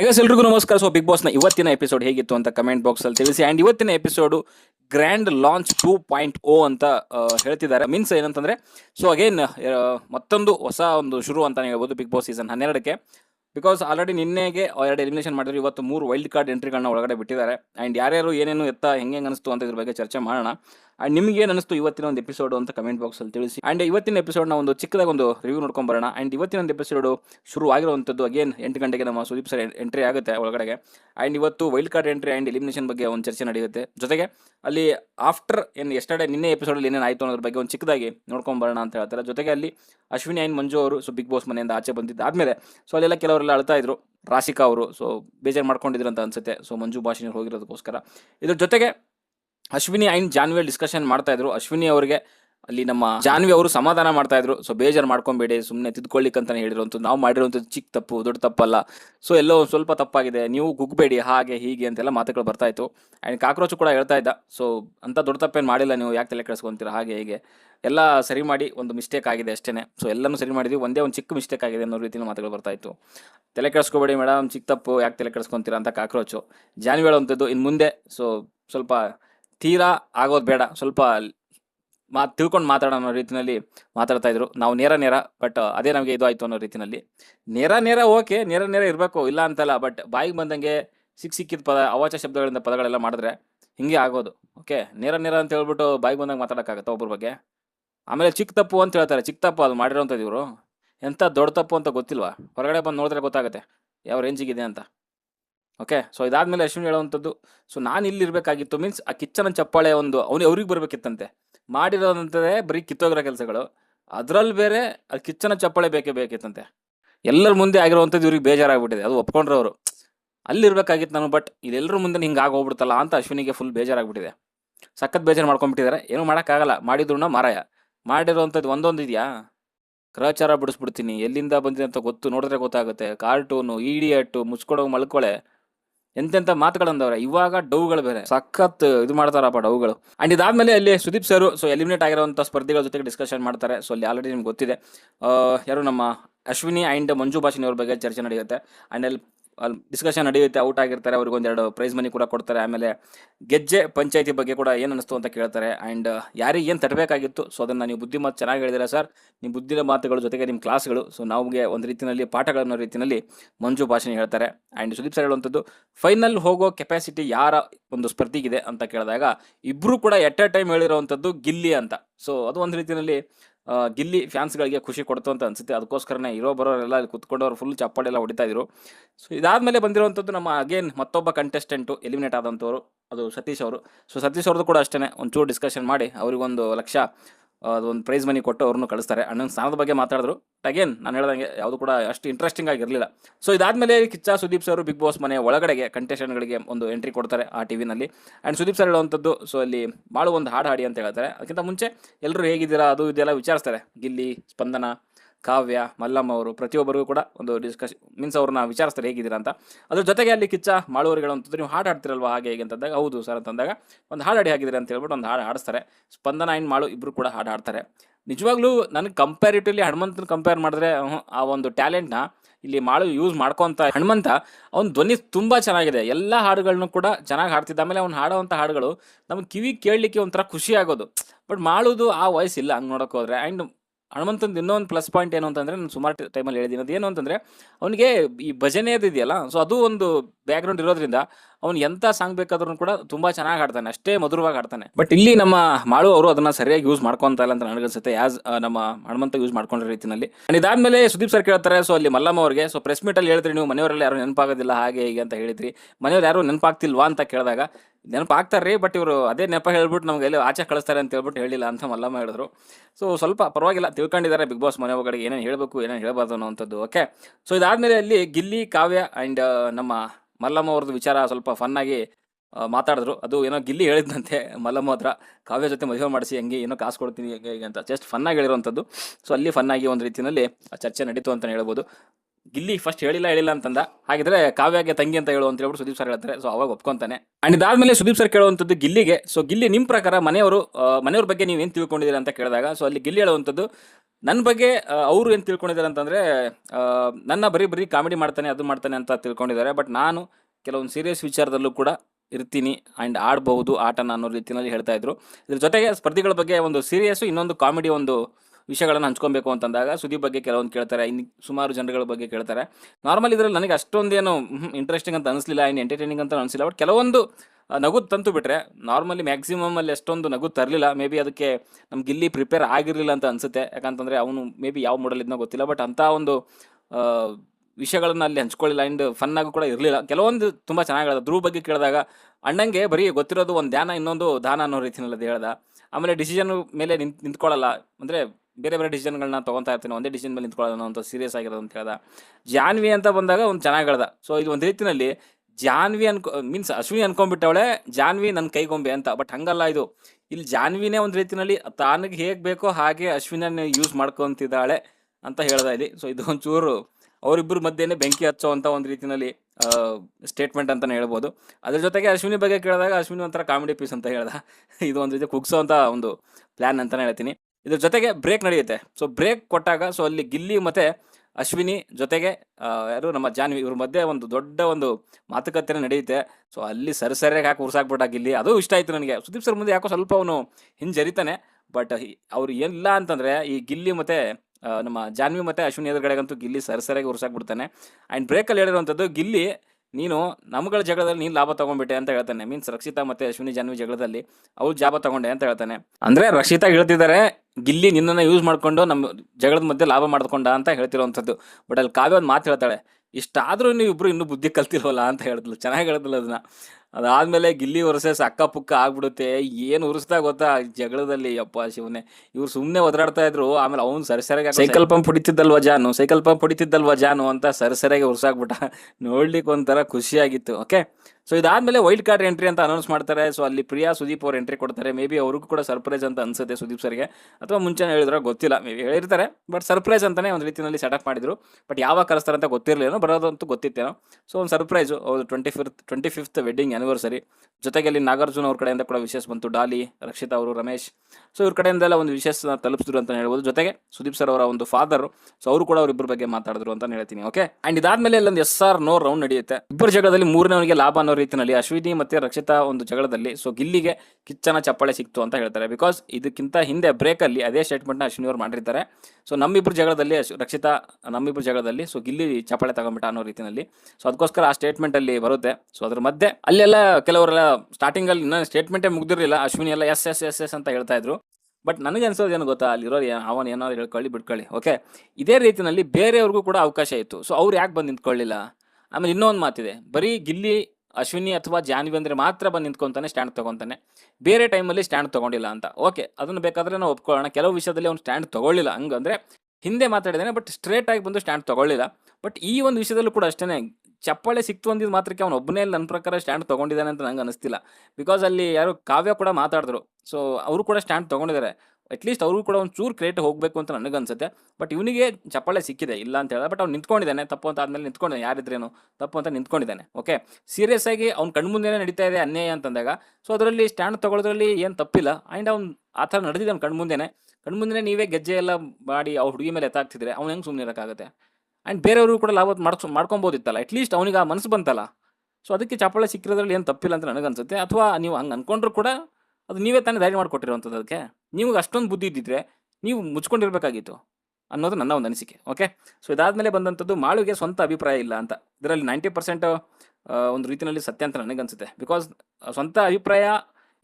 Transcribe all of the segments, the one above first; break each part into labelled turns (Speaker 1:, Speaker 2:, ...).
Speaker 1: ಈಗ ಎಲ್ರಿಗೂ ನಮಸ್ಕಾರ. ಸೊ ಬಿಗ್ ಬಾಸ್ನ ಇವತ್ತಿನ ಎಪಿಸೋಡ್ ಹೇಗಿತ್ತು ಅಂತ ಕಮೆಂಟ್ ಬಾಕ್ಸ್ ಅಲ್ಲಿ ತಿಳಿಸಿ. ಅಂಡ್ ಇವತ್ತಿನ episode grand launch two point O ಅಂತ ಹೇಳ್ತಿದ್ದಾರೆ. ಮೀನ್ಸ್ ಏನಂತಂದ್ರೆ ಸೊ ಅಗೇನ್ ಮತ್ತೊಂದು ಹೊಸ ಒಂದು ಶುರು ಅಂತಲೇ ಹೇಳ್ಬೋದು ಬಿಗ್ ಬಾಸ್ ಸೀಸನ್ ಹನ್ನೆರಡಕ್ಕೆ. ಬಿಕಾಸ್ ಆಲ್ರೆಡಿ ನಿನ್ನೆಗೆ ಎರಡು ಎಲಿಮಿನೇಷನ್ ಮಾಡಿದ್ರು. ಇವತ್ತು ಮೂರು ವೈಲ್ಡ್ ಕಾರ್ಡ್ ಎಂಟ್ರಿಗಳನ್ನ ಒಳಗಡೆ ಬಿಟ್ಟಿದ್ದಾರೆ. ಆ್ಯಂಡ್ ಯಾರ್ಯಾರು ಏನೇನು ಎತ್ತ ಹೆಂಗೆ ಅನಿಸ್ತು ಅಂತ ಇದ್ರ ಬಗ್ಗೆ ಚರ್ಚೆ ಮಾಡೋಣ. ಆ್ಯಂಡ್ ನಿಮ್ಗೆ ಏನು ಅನಿಸ್ತು ಇವತ್ತಿನ ಒಂದು ಎಪಿಸೋಡ್ ಅಂತ ಕಮೆಂಟ್ ಬಾಕ್ಸ್ ಅಲ್ಲಿ ತಿಳಿಸಿ. ಅಂಡ್ ಇವತ್ತಿನ ಎಪಿಸೋಡ್ನ ಒಂದು ಚಿಕ್ಕದಾಗಿ ಒಂದು ರಿವ್ಯೂ ನೋಡ್ಕೊಂಡ್ ಬರೋಣ. ಅಂಡ್ ಇವತ್ತಿನ ಒಂದು ಎಪಿಸೋಡ್ ಶುರು ಆಗಿರುವಂಥದ್ದು ಅಗೇನ್ ಎಂಟು ಗಂಟೆಗೆ ನಮ್ಮ ಸುದೀಪ್ ಸರ್ ಎಂಟ್ರಿ ಆಗುತ್ತೆ ಒಳಗಡೆಗೆ. ಅಂಡ್ ಇವತ್ತು wild card entry and elimination ಬಗ್ಗೆ ಒಂದು ಚರ್ಚೆ ನಡೆಯುತ್ತೆ. ಜೊತೆಗೆ ಅಲ್ಲಿ ಆಫ್ಟರ್ ಏನು ಎಷ್ಟೇ ನಿನ್ನೆ ಎಪಿಸೋಡಲ್ಲಿ ಏನೇನು ಆಯಿತು ಅನ್ನೋದ್ರ ಬಗ್ಗೆ ಒಂದು ಚಿಕ್ಕದಾಗಿ ನೋಡ್ಕೊಂಡ್ ಬರೋಣ ಅಂತ ಹೇಳ್ತಾರೆ. ಜೊತೆಗೆ ಅಲ್ಲಿ ಅಶ್ವಿನಿ ಆ್ಯಂಡ್ ಮಂಜು ಅವರು ಸೊ ಬಿಗ್ ಬಾಸ್ ಮನೆಯಿಂದ ಆಚೆ ಬಂದಿದ್ದು ಆದಮೇಲೆ ಸೊ ಅಲ್ಲೆಲ್ಲ ಕೆಲವರೆಲ್ಲ ಅಳ್ತಾ ಇದ್ರು. ರಾಶಿಕಾ ಅವರು ಸೊ ಬೇಜಾರು ಮಾಡ್ಕೊಂಡಿದ್ರು ಅಂತ ಅನ್ಸುತ್ತೆ. ಸೊ ಮಂಜು ಭಾಷೆ ಹೋಗಿರೋದಕ್ಕೋಸ್ಕರ. ಇದ್ರ ಜೊತೆಗೆ ಅಶ್ವಿನಿ ಆ್ಯಂಡ್ ಜಾನ್ವಿ ಡಿಸ್ಕಷನ್ ಮಾಡ್ತಾ ಇದ್ರು. ಅಶ್ವಿನಿ ಅವರಿಗೆ ಅಲ್ಲಿ ನಮ್ಮ ಜಾನ್ವಿ ಅವರು ಸಮಾಧಾನ ಮಾಡ್ತಾ ಇದ್ರು. ಸೊ ಬೇಜಾರು ಮಾಡ್ಕೊಂಬೇಡಿ ಸುಮ್ಮನೆ ತಿದ್ಕೊಳ್ಳಿಕ್ಕೆ ಅಂತಾನೆ ಹೇಳಿರುವಂಥದ್ದು ನಾವು ಮಾಡಿರುವಂಥದ್ದು ಚಿಕ್ಕ ತಪ್ಪು, ದೊಡ್ಡ ತಪ್ಪಲ್ಲ. ಸೊ ಎಲ್ಲೋ ಸ್ವಲ್ಪ ತಪ್ಪಾಗಿದೆ. ನೀವು ಗುಗ್ಬೇಡಿ, ಹಾಗೆ, ಹೀಗೆ ಅಂತೆಲ್ಲ ಮಾತುಗಳು ಬರ್ತಾ ಇತ್ತು. ಆ್ಯಂಡ್ ಕಾಕ್ರೋಚ್ ಕೂಡ ಹೇಳ್ತಾ ಇದ್ದ. ಸೊ ಅಂಥ ದೊಡ್ಡ ತಪ್ಪೇನು ಮಾಡಿಲ್ಲ ನೀವು. ಯಾಕೆ ತಲೆ ಕೆಡಿಸ್ಕೊಂತೀರ? ಹಾಗೆ, ಹೀಗೆ. ಎಲ್ಲ ಸರಿ ಮಾಡಿ ಒಂದು ಮಿಸ್ಟೇಕ್ ಆಗಿದೆ ಅಷ್ಟೇ ಸೊ ಎಲ್ಲನೂ ಸರಿ ಮಾಡಿದ್ವಿ. ಒಂದೇ ಒಂದು ಚಿಕ್ಕ ಮಿಸ್ಟೇಕ್ ಆಗಿದೆ ಅನ್ನೋ ರೀತಿಯಲ್ಲಿ ಮಾತುಗಳು ಬರ್ತಾ ಇತ್ತು. ತಲೆ ಕೆಡಿಸ್ಕೊಬೇಡಿ ಮೇಡಮ್ ಚಿಕ್ಕ ತಪ್ಪು. ಯಾಕೆ ತಲೆ ಕೆಡಿಸ್ಕೊಂತೀರಾ? ಅಂತ ಕಾಕ್ರೋಚು. ಜಾನ್ವಿ ಹೇಳುವಂಥದ್ದು ಇನ್ನು ಮುಂದೆ. ಸೊ ಸ್ವಲ್ಪ ತೀರಾ ಆಗೋದು ಬೇಡ. ಸ್ವಲ್ಪ ಮಾತು ತಿಳ್ಕೊಂಡು ಮಾತಾಡೋ ರೀತಿಯಲ್ಲಿ ಮಾತಾಡ್ತಾ ಇದ್ರು. ನಾವು ನೇರ ನೇರ, ಬಟ್ ಅದೇ ನಮಗೆ ಇದು ಆಯಿತು ಅನ್ನೋ ರೀತಿಯಲ್ಲಿ ನೇರ ನೇರ ಓಕೆ, ನೇರ ನೇರ ಇರಬೇಕು, ಇಲ್ಲ ಅಂತಲ್ಲ, ಬಟ್, ಬಾಯಿಗೆ ಬಂದಂಗೆ ಸಿಕ್ಕ ಸಿಕ್ಕಿದ ಪದ ಅವಾಚ ಶಬ್ದಗಳಿಂದ ಪದಗಳೆಲ್ಲ ಮಾಡಿದ್ರೆ ಹಿಂಗೆ ಆಗೋದು. ಓಕೆ? ನೇರ ನೇರ ಅಂತ ಹೇಳ್ಬಿಟ್ಟು ಬಾಯಿಗೆ ಬಂದಂಗೆ ಮಾತಾಡೋಕ್ಕಾಗತ್ತೆ ಒಬ್ಬರ ಬಗ್ಗೆ? ಆಮೇಲೆ ಚಿಕ್ಕ ತಪ್ಪು ಅಂತ ಹೇಳ್ತಾರೆ. ಚಿಕ್ಕ ತಪ್ಪು ಅದು ಮಾಡಿರೋಂಥದ್ದು ಇವರು. ಎಂಥ ದೊಡ್ಡ ತಪ್ಪು ಅಂತ ಗೊತ್ತಿಲ್ವಾ? ಹೊರಗಡೆ ಬಂದು ನೋಡಿದ್ರೆ ಗೊತ್ತಾಗುತ್ತೆ. ಯಾವ ರೇಂಜಿಗಿದೆ ಅಂತ. ಓಕೆ ಸೊ ಇದಾದ್ಮೇಲೆ ಅಶ್ವಿನಿ ಹೇಳುವಂಥದ್ದು ಸೊ ನಾನು ಇಲ್ಲಿ ಇರಬೇಕಾಗಿತ್ತು ಮೀನ್ಸ್ ಆ ಕಿಚ್ಚನ ಚಪ್ಪಾಳೆ ಒಂದು ಅವ್ನು ಅವ್ರಿಗೆ ಬರಬೇಕಿತ್ತಂತೆ. ಮಾಡಿರೋದಂತದೇ ಬರೀ ಕಿತ್ತೋಗಿರೋ ಕೆಲಸಗಳು. ಅದರಲ್ಲಿ ಬೇರೆ ಅದು ಕಿಚ್ಚನ ಚಪ್ಪಾಳೆ ಬೇಕೇ ಬೇಕಿತ್ತಂತೆ. ಎಲ್ಲರ ಮುಂದೆ ಆಗಿರುವಂಥದ್ದು ಇವ್ರಿಗೆ ಬೇಜಾರಾಗ್ಬಿಟ್ಟಿದೆ. ಅದು ಒಪ್ಕೊಂಡ್ರವರು. ಅಲ್ಲಿರ್ಬೇಕಾಗಿತ್ತು ನಾನು ಬಟ್ ಇದೆಲ್ಲರ ಮುಂದೆ ಹಿಂಗೆ ಆಗೋಗ್ಬಿಡ್ತಲ್ಲ ಅಂತ ಅಶ್ವಿನಿಗೆ ಫುಲ್ ಬೇಜಾರಾಗ್ಬಿಟ್ಟಿದೆ. ಸಖತ್ ಬೇಜಾರು ಮಾಡ್ಕೊಂಡ್ಬಿಟ್ಟಿದ್ದಾರೆ. ಏನೂ ಮಾಡೋಕ್ಕಾಗಲ್ಲ. ಮಾಡಿದ್ರು ಮಾರಾಯ. ಮಾಡಿರೋವಂಥದ್ದು ಒಂದೊಂದು ಇದೆಯಾ ಗ್ರಹಚಾರ ಬಿಡಿಸ್ಬಿಡ್ತೀನಿ. ಎಲ್ಲಿಂದ ಬಂದಿದೆ ಅಂತ ಗೊತ್ತು. ನೋಡಿದ್ರೆ ಗೊತ್ತಾಗುತ್ತೆ. ಕಾರ್ಟೂನು ಇಡಿಯಟ್ಟು ಮುಚ್ಕೊಡೋ ಮಲ್ಕೊಳೆ. ಎಂತೆಂಥ ಮಾತುಗಳಂದವ್ರೆ. ಇವಾಗ ಡೌಗಳು ಬೇರೆ. ಸಖತ್ ಇದು ಮಾಡ್ತಾರಪ್ಪ ಡೌಗಳು. ಅಂಡ್ ಇದಾದ್ಮೇಲೆ ಅಲ್ಲಿ ಸುದೀಪ್ ಸರ್ ಸೊ ಎಲಿಮಿನೇಟ್ ಆಗಿರುವಂಥ ಸ್ಪರ್ಧಿಗಳ ಜೊತೆಗೆ ಡಿಸ್ಕಷನ್ ಮಾಡ್ತಾರೆ. ಸೊ ಅಲ್ಲಿ ಆಲ್ರೆಡಿ ನಿಮ್ಗೆ ಗೊತ್ತಿದೆ. ಯಾರು ನಮ್ಮ ಅಶ್ವಿನಿ ಆ್ಯಂಡ್ ಮಂಜು ಭಾಷಿನಿ ಅವ್ರ ಬಗ್ಗೆ ಚರ್ಚೆ ನಡೆಯುತ್ತೆ. ಆ್ಯಂಡ್ ಅಲ್ಲಿ ಅಲ್ಲಿ ಡಿಸ್ಕಷನ್ ನಡೆಯುತ್ತೆ ಔಟ್ ಆಗಿರ್ತಾರೆ, ಅವ್ರಿಗೊಂದೆರಡು ಪ್ರೈಸ್ ಮನಿ ಕೂಡ ಕೊಡ್ತಾರೆ. ಆಮೇಲೆ ಗೆಜ್ಜೆ ಪಂಚಾಯತಿ ಬಗ್ಗೆ ಕೂಡ ಏನು ಅನಿಸ್ತು ಅಂತ ಕೇಳ್ತಾರೆ. ಆ್ಯಂಡ್ ಯಾರಿಗೆ ಏನು ತಟ್ಟಬೇಕಾಗಿತ್ತು ಸೊ ಅದನ್ನು ನೀವು ಬುದ್ಧಿ ಮಾತು ಚೆನ್ನಾಗಿ ಹೇಳಿದಿರ ಸರ್ ನಿಮ್ಮ ಬುದ್ಧಿನ ಮಾತುಗಳು ಜೊತೆಗೆ ನಿಮ್ಮ ಕ್ಲಾಸ್ಗಳು ಸೊ ನಮಗೆ ಒಂದು ರೀತಿಯಲ್ಲಿ ಪಾಠಗಳನ್ನ ರೀತಿಯಲ್ಲಿ ಮಂಜು ಭಾಷಣ ಹೇಳ್ತಾರೆ. ಆ್ಯಂಡ್ ಸುದೀಪ್ ಸರ್ ಹೇಳುವಂಥದ್ದು ಫೈನಲ್ ಹೋಗೋ ಕೆಪಾಸಿಟಿ ಯಾರ ಒಂದು ಸ್ಪರ್ಧಿಗಿದೆ? ಅಂತ ಕೇಳಿದಾಗ ಇಬ್ಬರು ಕೂಡ ಎಟ್ ಎ ಟೈಮ್ ಹೇಳಿರೋವಂಥದ್ದು ಗಿಲ್ಲಿ ಅಂತ. ಸೊ ಅದು ಒಂದು ರೀತಿಯಲ್ಲಿ ಗಿಲ್ಲಿ ಫ್ಯಾನ್ಸ್ಗಳಿಗೆ ಖುಷಿ ಕೊಡ್ತು ಅಂತ ಅನಿಸುತ್ತೆ. ಅದಕ್ಕೋಸ್ಕರನೇ ಇರೋ ಬರೋರೆಲ್ಲ ಅಲ್ಲಿ ಕುತ್ಕೊಂಡವ್ರು ಫುಲ್ ಚಪ್ಪಾಳೆ ಎಲ್ಲ ಹೊಡಿತಾ ಇದ್ರು. ಸೊ ಇದಾದಮೇಲೆ ಬಂದಿರುವಂಥದ್ದು ನಮ್ಮ ಅಗೇನ್ ಮತ್ತೊಬ್ಬ ಕಂಟೆಸ್ಟೆಂಟು ಎಲಿಮಿನೇಟ್ ಆದಂಥವ್ರು, ಅದು ಸತೀಶ್ ಅವರು. ಸೊ ಸತೀಶ್ ಅವ್ರದ್ದು ಕೂಡ ಅಷ್ಟೇ ಒಂಚೂರು ಡಿಸ್ಕಷನ್ ಮಾಡಿ, ಅವರಿಗೊಂದು ಲಕ್ಷ ಅದೊಂದು ಪ್ರೈಸ್ ಮನಿ ಕೊಟ್ಟು ಅವ್ರನ್ನೂ ಕಳಿಸ್ತಾರೆ. ಅಣ್ಣನ ಸ್ಥಾನದ ಬಗ್ಗೆ ಮಾತಾಡಿದ್ರು. ಅಗೇನ್ ನಾನು ಹೇಳ್ದಂಗೆ ಯಾವುದು ಕೂಡ ಅಷ್ಟು ಇಂಟ್ರೆಸ್ಟಿಂಗ್ ಆಗಿರಲಿಲ್ಲ. ಸೊ ಇದಾದಮೇಲೆ Kichcha Sudeep sir big boss ಮನೆ ಒಳಗಡೆಗೆ ಕಂಟೆಸ್ಟೆಂಟ್ಗಳಿಗೆ ಒಂದು ಎಂಟ್ರಿ ಕೊಡ್ತಾರೆ ಆ ಟಿ ವಿನಲ್ಲಿ ಆ್ಯಂಡ್ ಸುದೀಪ್ ಸರ್ ಹೇಳುವಂಥದ್ದು ಸೊ ಅಲ್ಲಿ ಭಾಳ ಒಂದು ಹಾಡು ಹಾಡಿ ಅಂತ ಹೇಳ್ತಾರೆ. ಅದಕ್ಕಿಂತ ಮುಂಚೆ ಎಲ್ಲರೂ ಹೇಗಿದ್ದೀರಾ, ಅದು ಇದೆಲ್ಲ ವಿಚಾರಿಸ್ತಾರೆ. ಗಿಲ್ಲಿ, ಸ್ಪಂದನ ಕಾವ್ಯ, ಮಲ್ಲಮ್ಮ ಅವರು ಪ್ರತಿಯೊಬ್ಬರಿಗೂ ಕೂಡ ಒಂದು ಡಿಸ್ಕಶ್ ಮೀನ್ಸ್ ಅವ್ರನ್ನ ವಿಚಾರಿಸ್ತಾರೆ, ಹೇಗಿದ್ದೀರಾ ಅಂತ. ಅದ್ರ ಜೊತೆಗೆ ಅಲ್ಲಿ ಕಿಚ್ಚ ಮಾಳುವರಿಗೆ ಅಂತಂದ್ರೆ ನೀವು ಹಾಡು ಹಾಡ್ತಿರಲ್ವಾ ಹಾಗೆ ಹೇಗೆ ಅಂತಂದಾಗ, ಹೌದು ಸರ್ ಅಂತಂದಾಗ ಒಂದು ಹಾಡು ಹಾಡಿ ಅಂತ ಹೇಳ್ಬಿಟ್ಟು ಒಂದು ಹಾಡು ಹಾಡಿಸ್ತಾರೆ. ಸ್ಪಂದನ ಆ್ಯಂಡ್ ಮಾಳು ಇಬ್ಬರು ಕೂಡ ಹಾಡು ಹಾಡ್ತಾರೆ. ನಿಜವಾಗ್ಲೂ ನನಗೆ ಕಂಪ್ಯಾರಿಟಿವ್ಲಿ ಹನುಮಂತನ ಕಂಪೇರ್ ಮಾಡಿದ್ರೆ ಆ ಒಂದು ಟ್ಯಾಲೆಂಟ್ನ ಇಲ್ಲಿ ಮಾಳು ಯೂಸ್ ಮಾಡ್ಕೊಂತ ಹನುಮಂತ, ಅವ್ನ ಧ್ವನಿ ತುಂಬ ಚೆನ್ನಾಗಿದೆ. ಎಲ್ಲ ಹಾಡುಗಳನ್ನು ಕೂಡ ಚೆನ್ನಾಗಿ ಹಾಡ್ತಿದ್ದ. ಆಮೇಲೆ ಅವ್ನು ಹಾಡೋವಂಥ ಹಾಡುಗಳು ನಮ್ಗೆ ಕಿವಿ ಕೇಳಲಿಕ್ಕೆ ಒಂಥರ ಖುಷಿ ಆಗೋದು. ಬಟ್ ಮಾಡೋದು ಆ ವಾಯ್ಸ್ ಇಲ್ಲ ಹಂಗೆ ನೋಡೋಕೆ ಹೋದ್ರೆ. ಆ್ಯಂಡ್ ಹನುಮಂತಂದು ಇನ್ನೊಂದು ಪ್ಲಸ್ ಪಾಯಿಂಟ್ ಏನು ಅಂತಂದರೆ ನಾನು ಸುಮಾರು ಟೈಮಲ್ಲಿ ಹೇಳಿದ್ದೀನಿ. ಅದು ಏನು ಅಂತಂದರೆ, ಅವನಿಗೆ ಈ ಭಜನೆಯದು ಇದೆಯಲ್ಲ ಸೊ ಅದು ಒಂದು ಬ್ಯಾಕ್ಗ್ರೌಂಡ್ ಇರೋದ್ರಿಂದ ಅವ್ನು ಎಂತ ಸಾಂಗ್ ಬೇಕಾದ್ರೂ ಕೂಡ ತುಂಬಾ ಚೆನ್ನಾಗಿ ಹಾಡ್ತಾನೆ, ಅಷ್ಟೇ ಮಧುರವಾಗಿ ಹಾಡ್ತಾನೆ. ಬಟ್ ಇಲ್ಲಿ ನಮ್ಮ ಮಾಳು ಅವರು ಅದನ್ನ ಸರಿಯಾಗಿ ಯೂಸ್ ಮಾಡ್ಕೊಂತ ಇಲ್ಲ ಅಂತ ನನಗನ್ಸುತ್ತೆ ಆಸ್ ನಮ್ಮ ಹನುಮಂತ ಯೂಸ್ ಮಾಡ್ಕೊಂಡ್ರ ರೀತಿನಲ್ಲಿ. ಇದಾದ್ಮೇಲೆ ಸುದೀಪ್ ಸರ್ ಕೇಳ್ತಾರೆ ಸೊ ಅಲ್ಲಿ ಮಲ್ಲಮ್ಮ ಅವರಿಗೆ ಸೊ ಪ್ರೆಸ್ ಮೀಟ್ ಅಲ್ಲಿ ಹೇಳಿದ್ರಿ ನೀವು, ಮನೆಯವರೆಲ್ಲ ಯಾರು ನೆನಪಾಗೋದಿಲ್ಲ, ಹಾಗೆ ಹೀಗೆ ಅಂತ ಹೇಳಿದ್ರಿ. ಮನೆಯವ್ರು ಯಾರು ನೆನಪಾಗ್ತಿಲ್ವಾ? ಅಂತ ಕೇಳಿದಾಗ, ನೆನಪಾಗ್ತಾರ್ರಿ ಬಟ್ ಇವರು ಅದೇ ನೆಪ ಹೇಳ್ಬಿಟ್ಟು ನಮ್ಗೆ ಎಲ್ಲಿ ಆಚೆ ಕಳಿಸ್ತಾರೆ ಅಂತ ಹೇಳ್ಬಿಟ್ಟು ಹೇಳಿಲ್ಲ ಅಂತ ಮಲ್ಲಮ್ಮ ಹೇಳಿದ್ರು. ಸೊ ಸ್ವಲ್ಪ ಪರವಾಗಿಲ್ಲ, ತಿಳ್ಕೊಂಡಿದ್ದಾರೆ ಬಿಗ್ ಬಾಸ್ ಮನೆ ಒಳಗಡೆ ಏನೇನು ಹೇಳಬೇಕು, ಏನೇನು ಹೇಳಬಾರ್ದು ಅನ್ನೋವಂಥದ್ದು ಓಕೆ ಸೊ ಇದಾದ್ಮೇಲೆ ಅಲ್ಲಿ ಗಿಲ್ಲಿ, ಕಾವ್ಯ ಆ್ಯಂಡ್ ನಮ್ಮ ಮಲ್ಲಮ್ಮ ಅವ್ರದ್ದು ವಿಚಾರ ಸ್ವಲ್ಪ ಫನ್ನಾಗಿ ಮಾತಾಡಿದ್ರು. ಅದು ಏನೋ ಗಿಲ್ಲಿ ಹೇಳಿದಂತೆ ಮಲ್ಲಮ್ಮ ಹತ್ರ. ಕಾವ್ಯ ಜೊತೆ ಮದುವೆ ಮಾಡಿಸಿ, ಹಂಗೆ ಏನೋ ಕಾಸು ಕೊಡ್ತೀನಿ ಅಂತ. ಜಸ್ಟ್ ಫನ್ನಾಗಿ ಹೇಳಿರುವಂಥದ್ದು. ಸೊ ಅಲ್ಲಿ ಫನ್ನಾಗಿ ಒಂದು ರೀತಿಯಲ್ಲಿ ಚರ್ಚೆ ನಡೀತು ಅಂತಲೇ ಹೇಳ್ಬೋದು. ಗಿಲ್ಲಿ ಫಸ್ಟ್ ಹೇಳಿಲ್ಲ ಹೇಳಿಲ್ಲ ಅಂತಂದ. ಹಾಗಿದ್ರೆ ಕಾವ್ಯಾಗೆ ತಂಗಿ ಅಂತ ಹೇಳು ಅಂತ ಹೇಳ್ಬಿಟ್ಟು ಸುದೀಪ್ ಸರ್ ಹೇಳ್ತಾರೆ. ಸೊ ಅವಾಗ ಒಪ್ಕೊಂತಾನೆ. ಅಂಡ್ ಇದಾದ್ಮೇಲೆ ಸುದೀಪ್ ಸರ್ ಕೇಳುವಂಥದ್ದು ಗಿಲ್ಲಿಗೆ. ಸೊ ಗಿಲ್ಲಿ ನಿಮ್ಮ ಪ್ರಕಾರ ಮನೆಯವರು ಮನೆಯವ್ರ ಬಗ್ಗೆ ನೀವು ಏನು ತಿಳ್ಕೊಂಡಿದ್ದೀರಾ ಅಂತ ಕೇಳಿದಾಗ ಸೊ ಅಲ್ಲಿ ಗಿಲ್ಲಿ ಹೇಳುವಂಥದ್ದು ನನ್ನ ಬಗ್ಗೆ ಅವರು ಏನು ತಿಳ್ಕೊಂಡಿದ್ದಾರೆ ಅಂತಂದರೆ ನನ್ನ ಬರೀ ಬರೀ ಕಾಮಿಡಿ ಮಾಡ್ತಾನೆ, ಅದು ಮಾಡ್ತಾನೆ ಅಂತ ತಿಳ್ಕೊಂಡಿದ್ದಾರೆ. ಬಟ್ ನಾನು ಕೆಲವೊಂದು ಸೀರಿಯಸ್ ವಿಚಾರದಲ್ಲೂ ಕೂಡ ಇರ್ತೀನಿ ಆ್ಯಂಡ್ ಆಡಬಹುದು, ಆಟನ ಅನ್ನೋ ರೀತಿಯಲ್ಲಿ ಹೇಳ್ತಾ ಇದ್ರು. ಇದ್ರ ಜೊತೆಗೆ ಸ್ಪರ್ಧಿಗಳ ಬಗ್ಗೆ ಒಂದು ಸೀರಿಯಸ್ಸು ಇನ್ನೊಂದು ಕಾಮಿಡಿ ಒಂದು ವಿಷಯಗಳನ್ನು ಹಂಚ್ಕೊಬೇಕು ಅಂತಂದಾಗ ಸುದೀಪ್ ಬಗ್ಗೆ ಕೆಲವೊಂದು ಕೇಳ್ತಾರೆ ಇನ್ನು ಸುಮಾರು ಜನಗಳ ಬಗ್ಗೆ ಕೇಳ್ತಾರೆ. ನಾರ್ಮಲ್ ಇದರಲ್ಲಿ ನನಗೆ ಅಷ್ಟೊಂದೇನು ಇಂಟ್ರೆಸ್ಟಿಂಗ್ ಅಂತ ಅನಿಸ್ಲಿಲ್ಲ ಏನು ಎಂಟರ್ಟೈನಿಂಗ್ ಅಂತ ಅನಿಸಿಲ್ಲ ಬಟ್ ಕೆಲವೊಂದು ನಗು ತಂತು ಬಿಟ್ಟರೆ ನಾರ್ಮಲಿ ಮ್ಯಾಕ್ಸಿಮಮ್ ಅಲ್ಲಿ ಅಷ್ಟೊಂದು ನಗು ತರಲಿಲ್ಲ. ಮೇ ಬಿ ಅದಕ್ಕೆ ನಮ್ಗೆ ಇಲ್ಲಿ ಪ್ರಿಪೇರ್ ಆಗಿರಲಿಲ್ಲ ಅಂತ ಅನಿಸುತ್ತೆ. ಯಾಕಂತಂದರೆ ಅವನು ಮೇ ಬಿ ಯಾವ ಮಾಡಲ್ ಇದನ್ನೋ ಗೊತ್ತಿಲ್ಲ ಬಟ್ ಅಂಥ ಒಂದು ವಿಷಯಗಳನ್ನ ಅಲ್ಲಿ ಹಂಚ್ಕೊಳ್ಳಿಲ್ಲ ಆ್ಯಂಡ್ ಫನ್ನಾಗೂ ಕೂಡ ಇರಲಿಲ್ಲ. ಕೆಲವೊಂದು ತುಂಬ ಚೆನ್ನಾಗಿ ಧ್ರುವ ಬಗ್ಗೆ ಕೇಳಿದಾಗ, ಅಣ್ಣಂಗೆ ಬರೀ ಗೊತ್ತಿರೋದು ಒಂದು ಧ್ಯಾನ, ಇನ್ನೊಂದು ದಾನ ಅನ್ನೋ ರೀತಿಯಲ್ಲಿ ಅದು ಹೇಳ್ದ. ಆಮೇಲೆ ಡಿಸಿಷನ್ ಮೇಲೆ ನಿಂತ್, ನಿಂತ್ಕೊಳ್ಳಲ್ಲ. ಅಂದರೆ ಬೇರೆ ಬೇರೆ ಡಿಸಿಷನ್ಗಳನ್ನ ತೊಗೊತಾ ಇರ್ತೀನಿ, ಒಂದೇ ಡಿಸಿಷನ್ ಮೇಲೆ ನಿಂತ್ಕೊಳ್ಳೋದು ಅಂತ ಸೀರಿಯಸ್ ಆಗಿರೋದು ಅಂತ ಹೇಳ್ದ. ಜಾನ್ವಿ ಅಂತ ಬಂದಾಗ ಒಂದು ಚೆನ್ನಾಗಿ ಹೇಳ್ದ. ಸೊ ಇದು ಒಂದು ರೀತಿಯಲ್ಲಿ ಜಾನ್ವಿ ಅನ್ಕೊ ಮೀನ್ಸ್ ಅಶ್ವಿನಿ ಅನ್ಕೊಂಡ್ಬಿಟ್ಟವಳೆ, ಜಾನ್ವಿ ನನ್ನ ಕೈಗೊಂಬೆ ಅಂತ ಬಟ್ ಹಂಗಲ್ಲ ಇದು. ಇಲ್ಲಿ ಜಾನ್ವಿನೇ ಒಂದು ರೀತಿಯಲ್ಲಿ ತಾನಿಗೆ ಹೇಗೆ ಬೇಕೋ ಹಾಗೆ ಅಶ್ವಿನನ್ನ ಯೂಸ್ ಮಾಡ್ಕೊತಿದ್ದಾಳೆ ಅಂತ ಹೇಳ್ದ ಇಲ್ಲಿ. ಸೊ ಇದು ಒಂಚೂರು ಅವರಿಬ್ಬರ ಮಧ್ಯೆನೇ ಬೆಂಕಿ ಹಚ್ಚೋವಂಥ ಒಂದು ರೀತಿಯಲ್ಲಿ ಸ್ಟೇಟ್ಮೆಂಟ್ ಅಂತಲೇ ಹೇಳ್ಬೋದು. ಅದ್ರ ಜೊತೆಗೆ ಅಶ್ವಿನಿ ಬಗ್ಗೆ ಕೇಳಿದಾಗ ಅಶ್ವಿನಿ ಒಂಥರ ಕಾಮಿಡಿ ಪೀಸ್ ಅಂತ ಹೇಳ್ದ. ಇದು ಒಂದು ರೀತಿ ಕುಗ್ಸೋವಂಥ ಒಂದು ಪ್ಲ್ಯಾನ್ ಅಂತಲೇ ಹೇಳ್ತೀನಿ. ಇದ್ರ ಜೊತೆಗೆ ಬ್ರೇಕ್ ನಡೆಯುತ್ತೆ. ಸೊ ಬ್ರೇಕ್ ಕೊಟ್ಟಾಗ ಸೊ ಅಲ್ಲಿ ಗಿಲ್ಲಿ ಮತ್ತೆ ಅಶ್ವಿನಿ ಜೊತೆಗೆ ಯಾರು ನಮ್ಮ ಜಾನ್ವಿ, ಇವ್ರ ಮಧ್ಯೆ ಒಂದು ದೊಡ್ಡ ಒಂದು ಮಾತುಕತೆ ನಡೆಯುತ್ತೆ. ಸೊ ಅಲ್ಲಿ ಸರಿ ಸರಿಯಾಗಿ ಹಾಕಿ ಉರ್ಸಾಕ್ಬಿಟ್ಟ ಗಿಲ್ಲಿ. ಅದು ಇಷ್ಟ ಆಯ್ತು ನನಗೆ. ಸುದೀಪ್ ಸರ್ ಮುಂದೆ ಯಾಕೋ ಸ್ವಲ್ಪ ಅವನು ಹಿಂಜರಿತಾನೆ. ಬಟ್ ಅವ್ರು ಎಲ್ಲ ಅಂತಂದರೆ, ಈ ಗಿಲ್ಲಿ ಮತ್ತು ನಮ್ಮ ಜಾನ್ವಿ ಮತ್ತು ಅಶ್ವಿನಿ ಎದುರುಗಡೆಗಂತೂ ಗಿಲ್ಲಿ ಸರಿ ಸರಿಯಾಗಿ ಉರ್ಸಾಕ್ಬಿಡ್ತಾನೆ ಆ್ಯಂಡ್ ಬ್ರೇಕಲ್ಲಿ ಹೇಳಿರುವಂಥದ್ದು, ಗಿಲ್ಲಿ ನೀನು ನಮ್ಗಳ ಜಗಳದಲ್ಲಿ ನೀನು ಲಾಭ ತಗೊಂಡ್ಬಿಟ್ಟೆ ಅಂತ ಹೇಳ್ತಾನೆ. ಮೀನ್ಸ್ ರಕ್ಷಿತಾ ಮತ್ತೆ ಅಶ್ವಿನಿ ಜಾನ್ವಿ ಜಗಳದಲ್ಲಿ ಅವ್ರು ಜಾಬ ತಗೊಂಡೆ ಅಂತ ಹೇಳ್ತಾನೆ. ಅಂದ್ರೆ ರಕ್ಷಿತಾ ಹೇಳ್ತಿದ್ದಾರೆ ಗಿಲ್ಲಿ ನಿನ್ನನ್ನು ಯೂಸ್ ಮಾಡಿಕೊಂಡು ನಮ್ಮ ಜಗಳದ ಮಧ್ಯೆ ಲಾಭ ಮಾಡ್ಕೊಂಡ ಅಂತ ಹೇಳ್ತಿರೋವಂಥದ್ದು ಬಟ್ ಅಲ್ಲಿ ಕಾವ್ಯ ಒಂದು ಮಾತು ಹೇಳ್ತಾಳೆ, ಇಷ್ಟಾದರೂ ನೀವು ಇಬ್ಬರು ಇನ್ನೂ ಬುದ್ಧಿ ಕಲ್ತಿರೋಲ್ಲ ಅಂತ ಹೇಳಿದ್ಲು ಚೆನ್ನಾಗಿ ಹೇಳಿದ್ಲು ಅದನ್ನ. ಅದಾದ್ಮೇಲೆ ಗಿಲ್ಲಿ ವರ್ಸಸ್ ಅಕ್ಕ ಪುಕ್ಕ ಆಗ್ಬಿಡುತ್ತೆ. ಏನು ಉರಿಸ್ತಾ ಗೊತ್ತಾ ಜಗಳದಲ್ಲಿ? ಅಪ್ಪ ಶಿವನೇ. ಇವ್ರು ಸುಮ್ಮನೆ ಒದರಾಡ್ತಾ ಇದ್ರು, ಆಮೇಲೆ ಅವ್ನು ಸರಿ ಸರಿಯಾಗಿ ಸೈಕಲ್ ಪಂಪ್ ಹೊಡಿತಿದ್ದಲ್ವ ಜಾನು? ಸೈಕಲ್ ಪಂಪ್ ಹೊಡಿತಿದ್ದಲ್ವ ಜಾನು ಅಂತ ಸರಿ ಸರಿಯಾಗಿ ಉರ್ಸಾಕ್ಬಿಟ್ಟ. ನೋಡ್ಲಿಕ್ಕೆ ಒಂಥರ ಖುಷಿಯಾಗಿತ್ತು, ಓಕೆ? ಸೊ ಇದಾದ್ಮೇಲೆ ವೈಲ್ಡ್ ಕಾರ್ಡ್ ಎಂಟ್ರಿ ಅಂತ ಅನೌನ್ಸ್ ಮಾಡ್ತಾರೆ. ಸೊ ಅಲ್ಲಿ ಪ್ರಿಯಾ, ಸುದೀಪ್ ಅವ್ರು ಎಂಟ್ರಿ ಕೊಡ್ತಾರೆ. ಮೇ ಬಿ ಅವ್ರಿಗೂ ಕೂಡ ಸರ್ಪ್ರೈಸ್ ಅಂತ ಅನ್ಸುತ್ತೆ ಸುದೀಪ್ ಸರ್ಗೆ. ಅಥವಾ ಮುಂಚೆನೇ ಹೇಳಿದ್ರೆ ಗೊತ್ತಿಲ್ಲ. ಮೇ ಬಿ ಹೇಳಿರ್ತಾರೆ. ಬಟ್ ಸರ್ಪ್ರೈಸ್ ಅಂತಲೇ ಒಂದು ರೀತಿಯಲ್ಲಿ ಸೆಟಪ್ ಮಾಡಿದ್ರು. ಬಟ್ ಯಾವಾಗ ಕರೆಸ್ತಾರೆ ಅಂತ ಗೊತ್ತಿರಲಿಲ್ಲ. ಬರೋದಂತೂ ಗೊತ್ತಿತ್ತೇನೋ. ಸೊ ಒಂದು ಸರ್ಪ್ರೈಸು ಅವ್ರು twenty fifth twenty fifth wedding anniversary ಜೊತೆಗೆ ಅಲ್ಲಿ ನಾಗಾರ್ಜುನ ಅವ್ರ ಕಡೆಯಿಂದ ಕೂಡ ವಿಶೇಷ ಬಂತು. ಡಾಲಿ, ರಕ್ಷಿತಾ ಅವರು, ರಮೇಶ್. ಸೊ ಇವ್ರ ಕಡೆಯಿಂದೆಲ್ಲ ಒಂದು ವಿಶೇಷ ತಲುಪಿಸಿದ್ರು ಅಂತ ಹೇಳ್ಬೋದು. ಜೊತೆಗೆ ಸುದೀಪ್ ಸರ್ ಅವರ ಒಂದು ಫಾದರ್ ಸೊ ಅವರು ಕೂಡ ಅವರಿಬ್ಬರ ಬಗ್ಗೆ ಮಾತಾಡಿದ್ರು ಅಂತ ಹೇಳ್ತೀನಿ. ಓಕೆ ಅಂಡ್ ಇದಾದ್ಮೇಲೆ ಅಲ್ಲೊಂದು ಎಸ್ ಆರ್ ನೋ ರೌಂಡ್ ನಡೆಯುತ್ತೆ. ಇಬ್ಬರ ಮೂರನೇ ಮೂರನೇವನಿಗೆ ಲಾಭ ಅನ್ನೋ ರೀತಿಯಲ್ಲಿ ಅಶ್ವಿನಿ ಮತ್ತೆ ರಕ್ಷಿತಾ ಒಂದು ಜಗಳದಲ್ಲಿ ಸೊ ಗಿಲ್ಲಿಗೆ ಕಿಚ್ಚನ ಚಪ್ಪಾಳೆ ಸಿಕ್ತು ಅಂತ ಹೇಳ್ತಾರೆ. ಬಿಕಾಸ್ ಇದಕ್ಕಿಂತ ಹಿಂದೆ ಬ್ರೇಕ್ ಅಲ್ಲಿ ಅದೇ ಸ್ಟೇಟ್ಮೆಂಟ್ನ ಅಶ್ವಿನಿ ಅವರು ಮಾಡಿರ್ತಾರೆ. ಸೊ ನಮ್ಮಿಬ್ರು ಜಗಳದಲ್ಲಿ ಅಶ್- ರಕ್ಷಿತಾ ನಮ್ಮಿಬ್ರು ಜಗಳದಲ್ಲಿ ಸೊ ಗಿಲ್ಲಿ ಚಪ್ಪಾಳೆ ತಗೊಂಬಿಟ್ಟ ಅನ್ನೋ ರೀತಿಯಲ್ಲಿ. ಸೊ ಅದಕ್ಕೋಸ್ಕರ ಆ ಸ್ಟೇಟ್ಮೆಂಟ್ ಅಲ್ಲಿ ಬರುತ್ತೆ. ಸೊ ಅದ್ರ ಮಧ್ಯೆ ಅಲ್ಲೆಲ್ಲ ಕೆಲವರೆಲ್ಲ ಸ್ಟಾರ್ಟಿಂಗ್ ಅಲ್ಲಿ ಇನ್ನೂ ಸ್ಟೇಟ್ಮೆಂಟೇ ಮುಗ್ದಿರಲಿಲ್ಲ. ಅಶ್ವಿನಿ ಎಲ್ಲ ಎಸ್ ಎಸ್ ಎಸ್ ಎಸ್ ಅಂತ ಹೇಳ್ತಾ ಇದ್ರು. ಬಟ್ ನನಗೆ ಅನ್ಸೋದು ಏನು ಗೊತ್ತಾ? ಅಲ್ಲಿರೋ ಅವನ್ ಏನಾದ್ರು ಹೇಳ್ಕೊಳ್ಳಿ, ಬಿಟ್ಕೊಳ್ಳಿ. ಓಕೆ ಇದೇ ರೀತಿಯಲ್ಲಿ ಬೇರೆಯವ್ರಿಗೂ ಕೂಡ ಅವಕಾಶ ಇತ್ತು. ಸೊ ಅವ್ರು ಯಾಕೆ ಬಂದು ನಿಂತ್ಕೊಳ್ಳಿಲ್ಲ? ಆಮೇಲೆ ಇನ್ನೊಂದು ಮಾತಿದೆ. ಬರೀ ಗಿಲ್ಲಿ ಅಶ್ವಿನಿ ಅಥವಾ ಜಾನ್ವಿ ಅಂದರೆ ಮಾತ್ರ ಬಂದು ನಿಂತ್ಕೊತಾನೆ ಸ್ಟ್ಯಾಂಡ್ ತೊಗೊತಾನೆ. ಬೇರೆ ಟೈಮಲ್ಲಿ ಸ್ಟ್ಯಾಂಡ್ ತೊಗೊಂಡಿಲ್ಲ ಅಂತ. ಓಕೆ ಅದನ್ನು ಬೇಕಾದರೆ ನಾವು ಒಪ್ಕೊಳ್ಳೋಣ. ಕೆಲವು ವಿಷಯದಲ್ಲಿ ಅವ್ನು ಸ್ಟ್ಯಾಂಡ್ ತೊಗೊಳ್ಳಿಲ್ಲ. ಹಂಗಂದರೆ ಹಿಂದೆ ಮಾತಾಡಿದ್ದಾನೆ ಬಟ್ ಸ್ಟ್ರೇಟ್ ಆಗಿ ಬಂದು ಸ್ಟ್ಯಾಂಡ್ ತೊಗೊಳ್ಳಿಲ್ಲ. ಬಟ್ ಈ ಒಂದು ವಿಷಯದಲ್ಲೂ ಕೂಡ ಅಷ್ಟೇ ಚಪ್ಪಾಳೆ ಸಿಕ್ತು ಅಂದಿದ್ದು ಮಾತ್ರಕ್ಕೆ ಅವನು ಒಬ್ಬನೇ ನನ್ನ ಪ್ರಕಾರ ಸ್ಟ್ಯಾಂಡ್ ತೊಗೊಂಡಿದ್ದಾನೆ ಅಂತ ನಂಗೆ ಅನಿಸ್ತಿಲ್ಲ. ಬಿಕಾಸ್ ಅಲ್ಲಿ ಯಾರು ಕಾವ್ಯ ಕೂಡ ಮಾತಾಡಿದ್ರು. ಸೊ ಅವರು ಕೂಡ ಸ್ಟ್ಯಾಂಡ್ ತಗೊಂಡಿದ್ದಾರೆ. ಅಟ್ಲೀಸ್ಟ್ ಅವ್ರಿಗೂ ಕೂಡ ಒಂದು ಚೂರು ಕ್ರೇಟ್ ಹೋಗಬೇಕು ಅಂತ ನನಗೆ ಅನ್ಸುತ್ತೆ ಬಟ್ ಇವನಿಗೆ ಚಪ್ಪಾಳೆ ಸಿಕ್ಕಿದೆ, ಇಲ್ಲ ಅಂತ ಹೇಳಿದ. ಬಟ್ ಅವ್ನು ನಿಂತ್ಕೊಂಡಿದ್ದಾನೆ, ತಪ್ಪು ಅಂತ ಆದ್ಮೇಲೆ ನಿಂತ್ಕೊಂಡಿದ್ದಾನೆ, ಯಾರಿದ್ರೇನು ತಪ್ಪು ಅಂತ ನಿಂತ್ಕೊಂಡಿದ್ದಾನೆ ಓಕೆ ಸೀರಿಯಸ್ ಆಗಿ ಅವ್ನ ಕಣ್ಮುಂದೆನೇ ನಡೀತಾ ಇದೆ ಅನ್ಯಾಯ ಅಂತಂದಾಗ ಸೊ ಅದರಲ್ಲಿ ಸ್ಟ್ಯಾಂಡ್ ತಗೊಳ್ಳೋದ್ರಲ್ಲಿ ಏನು ತಪ್ಪಿಲ್ಲ. ಆ್ಯಂಡ್ ಅವ್ನು ಆ ಥರ ನಡೆದಿದೆ ಅವ್ನು ಕಣ್ಮುಂದೇನೆ ಕಣ್ಮುಂದೇನೆ ನೀವೇ ಗೆಜ್ಜೆ ಎಲ್ಲ ಮಾಡಿ ಅವ್ರ ಹುಡುಗಿ ಮೇಲೆ ಎತ್ತಾಗ್ತಿದ್ರೆ ಅವ್ನು ಹೆಂಗೆ ಸುಮ್ಮನೆ ಇರೋಕ್ಕಾಗುತ್ತೆ? ಆ್ಯಂಡ್ ಬೇರೆಯವರು ಕೂಡ ಲಾಭ ಮಾಡ್ಕೊ ಮಾಡ್ಕೊಬೋದಿತ್ತಲ್ಲ ಅಟ್ಲೀಸ್ಟ್ ಅವನಿಗೆ ಆ ಮನಸ್ಸು ಬಂತಲ್ಲ. ಸೊ ಅದಕ್ಕೆ ಚಪ್ಪಾಳೆ ಸಿಕ್ಕಿರೋದ್ರಲ್ಲಿ ಏನು ತಪ್ಪಿಲ್ಲ ಅಂತ ನನಗನ್ಸುತ್ತೆ. ಅಥವಾ ನೀವು ಹಂಗೆ ಅಂದ್ಕೊಂಡ್ರು ಕೂಡ ಅದು ನೀವೇ ತಾನೇ ಧೈರ್ಯ ಮಾಡಿಕೊಟ್ಟಿರುವಂಥದ್ದು ಅದಕ್ಕೆ. ನಿಮಗೆ ಅಷ್ಟೊಂದು ಬುದ್ಧಿ ಇದ್ದಿದ್ರೆ ನೀವು ಮುಚ್ಕೊಂಡಿರ್ಬೇಕಾಗಿತ್ತು ಅನ್ನೋದು ನನ್ನ ಒಂದು ಅನಿಸಿಕೆ ಓಕೆ ಸೊ ಇದಾದಮೇಲೆ ಬಂದಂಥದ್ದು ಮಾಳುಗೆ ಸ್ವಂತ ಅಭಿಪ್ರಾಯ ಇಲ್ಲ ಅಂತ. ಇದರಲ್ಲಿ ನೈಂಟಿ ಪರ್ಸೆಂಟ್ ಒಂದು ರೀತಿಯಲ್ಲಿ ಸತ್ಯ ಅಂತ ನನಗನ್ಸುತ್ತೆ. ಬಿಕಾಸ್ ಸ್ವಂತ ಅಭಿಪ್ರಾಯ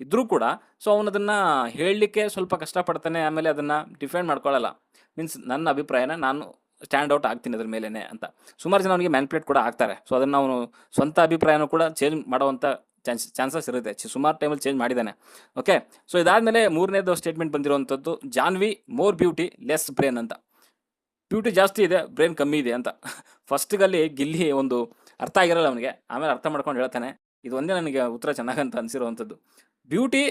Speaker 1: ಇದ್ದರೂ ಕೂಡ ಸೊ ಅವನದನ್ನು ಹೇಳಲಿಕ್ಕೆ ಸ್ವಲ್ಪ ಕಷ್ಟಪಡ್ತಾನೆ, ಆಮೇಲೆ ಅದನ್ನು ಡಿಫೆಂಡ್ ಮಾಡ್ಕೊಳ್ಳಲ್ಲ ಮೀನ್ಸ್ ನನ್ನ ಅಭಿಪ್ರಾಯನ ನಾನು ಸ್ಟ್ಯಾಂಡ್ ಔಟ್ ಆಗ್ತೀನಿ ಅದ್ರ ಮೇಲೇ ಅಂತ. ಸುಮಾರು ಜನ ಅವನಿಗೆ ಮ್ಯಾನ್ಪ್ಲೇಟ್ ಕೂಡ ಆಗ್ತಾರೆ. ಸೊ ಅದನ್ನು ಅವನು ಸ್ವಂತ ಅಭಿಪ್ರಾಯನೂ ಕೂಡ ಚೇಂಜ್ ಮಾಡುವಂಥ ಚಾನ್ಸ್, ಚಾನ್ಸಸ್ ಇರುತ್ತೆ. ಸುಮಾರು ಟೈಮಲ್ಲಿ ಚೇಂಜ್ ಮಾಡಿದ್ದಾನೆ. ಓಕೆ ಸೊ ಇದಾದಮೇಲೆ ಮೂರನೇದು ಸ್ಟೇಟ್ಮೆಂಟ್ ಬಂದಿರುವಂಥದ್ದು, Janvi more beauty less brain ಅಂತ. ಬ್ಯೂಟಿ ಜಾಸ್ತಿ ಇದೆ ಬ್ರೇನ್ ಕಮ್ಮಿ ಇದೆ ಅಂತ. ಫಸ್ಟ್ಗಲ್ಲಿ ಗಿಲ್ಲಿ ಒಂದು ಅರ್ಥ ಆಗಿರಲ್ಲ ಅವನಿಗೆ. ಆಮೇಲೆ ಅರ್ಥ ಮಾಡ್ಕೊಂಡು ಹೇಳ್ತಾನೆ. ಇದು ಒಂದೇ ನನಗೆ ಉತ್ತರ ಚೆನ್ನಾಗಂತ ಅನಿಸಿರುವಂಥದ್ದು. ಬ್ಯೂಟಿ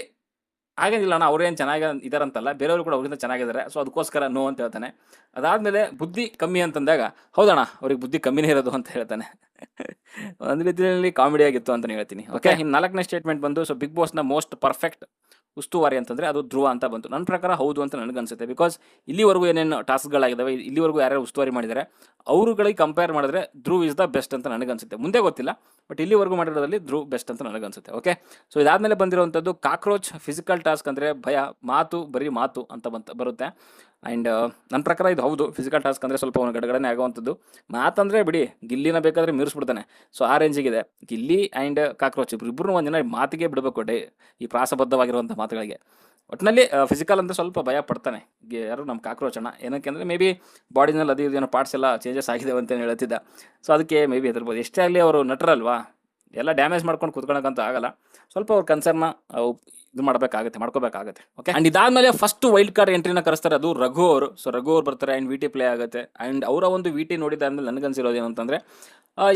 Speaker 1: ಹಾಗೇನಿಲ್ಲ ಅಣ್ಣ, ಅವ್ರೇನು ಚೆನ್ನಾಗಿ ಇದಾರಂತಲ್ಲ, ಬೇರೆಯವರು ಕೂಡ ಅವರಿಂದ ಚೆನ್ನಾಗಿದ್ದಾರೆ ಸೊ ಅದಕ್ಕೋಸ್ಕರ ನೋ ಅಂತ ಹೇಳ್ತಾನೆ. ಅದಾದಮೇಲೆ ಬುದ್ಧಿ ಕಮ್ಮಿ ಅಂತಂದಾಗ, ಹೌದಣ್ಣ, ಅವ್ರಿಗೆ ಬುದ್ಧಿ ಕಮ್ಮಿನೇ ಇರೋದು ಅಂತ ಹೇಳ್ತಾನೆ. ಒಂದು ರೀತಿಯಲ್ಲಿ ಕಾಮಿಡಿ ಆಗಿತ್ತು ಅಂತಲೇ ಹೇಳ್ತೀನಿ ಓಕೆ ಇನ್ನು ನಾಲ್ಕನೇ ಸ್ಟೇಟ್ಮೆಂಟ್ ಬಂದು ಸೊ ಬಿಗ್ ಬಾಸ್ನ ಮೋಸ್ಟ್ ಪರ್ಫೆಕ್ಟ್ ಉಸ್ತುವಾರಿ ಅಂತಂದರೆ ಅದು ಧ್ರುವ ಅಂತ ಬಂತು. ನನ್ನ ಪ್ರಕಾರ ಹೌದು ಅಂತ ನನಗನ್ಸುತ್ತೆ. ಬಿಕಾಸ್ ಇಲ್ಲಿವರೆಗೂ ಏನೇನು ಟಾಸ್ಕ್ಗಳಾಗಿದ್ದಾವೆ ಇಲ್ಲಿವರೆಗೂ ಯಾರ್ಯಾರು ಉಸ್ತುವಾರಿ ಮಾಡಿದರೆ, ಅವರುಗಳಿಗೆ ಕಂಪೇರ್ ಮಾಡಿದ್ರೆ ಧ್ರುವ್ ಇಸ್ ದ ಬೆಸ್ಟ್ ಅಂತ ನನಗನ್ಸುತ್ತೆ. ಮುಂದೆ ಗೊತ್ತಿಲ್ಲ ಬಟ್ ಇಲ್ಲಿವರೆಗೂ ಮಾಡಿರೋದ್ರಲ್ಲಿ ಧ್ರುವ ಬೆಸ್ಟ್ ಅಂತ ನನಗನ್ಸುತ್ತೆ ಓಕೆ ಸೊ ಇದಾದಮೇಲೆ ಬಂದಿರುವಂಥದ್ದು ಕಾಕ್ರೋಚ್ ಫಿಸಿಕಲ್ ಟಾಸ್ಕ್ ಅಂದರೆ ಭಯ, ಮಾತು, ಬರೀ ಮಾತು ಅಂತ ಬಂತ, ಬರುತ್ತೆ. ಆ್ಯಂಡ್ ನನ್ನ ಪ್ರಕಾರ ಇದು ಹೌದು. ಫಿಸಿಕಲ್ ಟಾಸ್ಕ್ ಅಂದರೆ ಸ್ವಲ್ಪ ಅವನು ಗಡಗಡನೆ ಆಗುವಂಥದ್ದು. ಮಾತಂದರೆ ಬಿಡಿ, ಗಿಲ್ಲಿನ ಬೇಕಾದರೆ ಮೀರಿಸ್ಬಿಡ್ತಾನೆ. ಸೊ ಆ ರೇಂಜಿಗಿದೆ ಗಿಲ್ಲಿ ಆ್ಯಂಡ್ ಕಾಕ್ರೋಚ್ ಇಬ್ಬರು ಒಂದಿನ ಮಾತಿಗೆ ಬಿಡಬೇಕು ಡೇ, ಈ ಪ್ರಾಸಬದ್ಧವಾಗಿರುವಂಥ ಮಾತುಗಳಿಗೆ. ಒಟ್ಟಿನಲ್ಲಿ ಫಿಸಿಕಲ್ ಅಂದರೆ ಸ್ವಲ್ಪ ಭಯ ಪಡ್ತಾನೆ. ಯಾರು ನಮ್ಮ ಕಾಕ್ರೋಚ್ ಅಣ್ಣ ಏನಕ್ಕೆ ಅಂದರೆ ಮೇ ಬಿ ಬಾಡಿನಲ್ಲಿ ಅದೇ ಇದೇನೋ ಪಾರ್ಟ್ಸ್ ಎಲ್ಲ ಚೇಂಜಸ್ ಆಗಿದೆ ಅಂತ ಹೇಳ್ತಿದ್ದ. ಸೊ ಅದಕ್ಕೆ ಮೇ ಬಿ ಹೆದರ್ಬೋದು. ಎಷ್ಟೇ ಆಗಲಿ ಅವರು ನಟರಲ್ವಾ? ಎಲ್ಲ ಡ್ಯಾಮೇಜ್ ಮಾಡ್ಕೊಂಡು ಕುತ್ಕೊಳಕ್ಕಂತೂ ಆಗಲ್ಲ. ಸ್ವಲ್ಪ ಅವ್ರ ಕನ್ಸರ್ನ ಇದು ಮಾಡಬೇಕಾಗುತ್ತೆ, ಮಾಡ್ಕೋಬೇಕಾಗುತ್ತೆ. ಓಕೆ ಆ್ಯಂಡ್ ಇದಾದಮೇಲೆ ಫಸ್ಟ್ ವೈಲ್ಡ್ ಕಾರ್ಡ್ ಎಂಟ್ರಿನ ಕರೆಸ್ತಾರೆ ಅದು ರಘು ಅವರು. ಸೊ ರಘು ಅವ್ರು ಬರ್ತಾರೆ ಆ್ಯಂಡ್ ವಿ ಟಿ ಪ್ಲೇ ಆಗುತ್ತೆ. ಆ್ಯಂಡ್ ಅವರ ಒಂದು ವಿ ಟಿ ನೋಡಿದಾದ್ಮೇಲೆ ನನಗನ್ಸಿರೋದು ಏನು ಅಂತಂದರೆ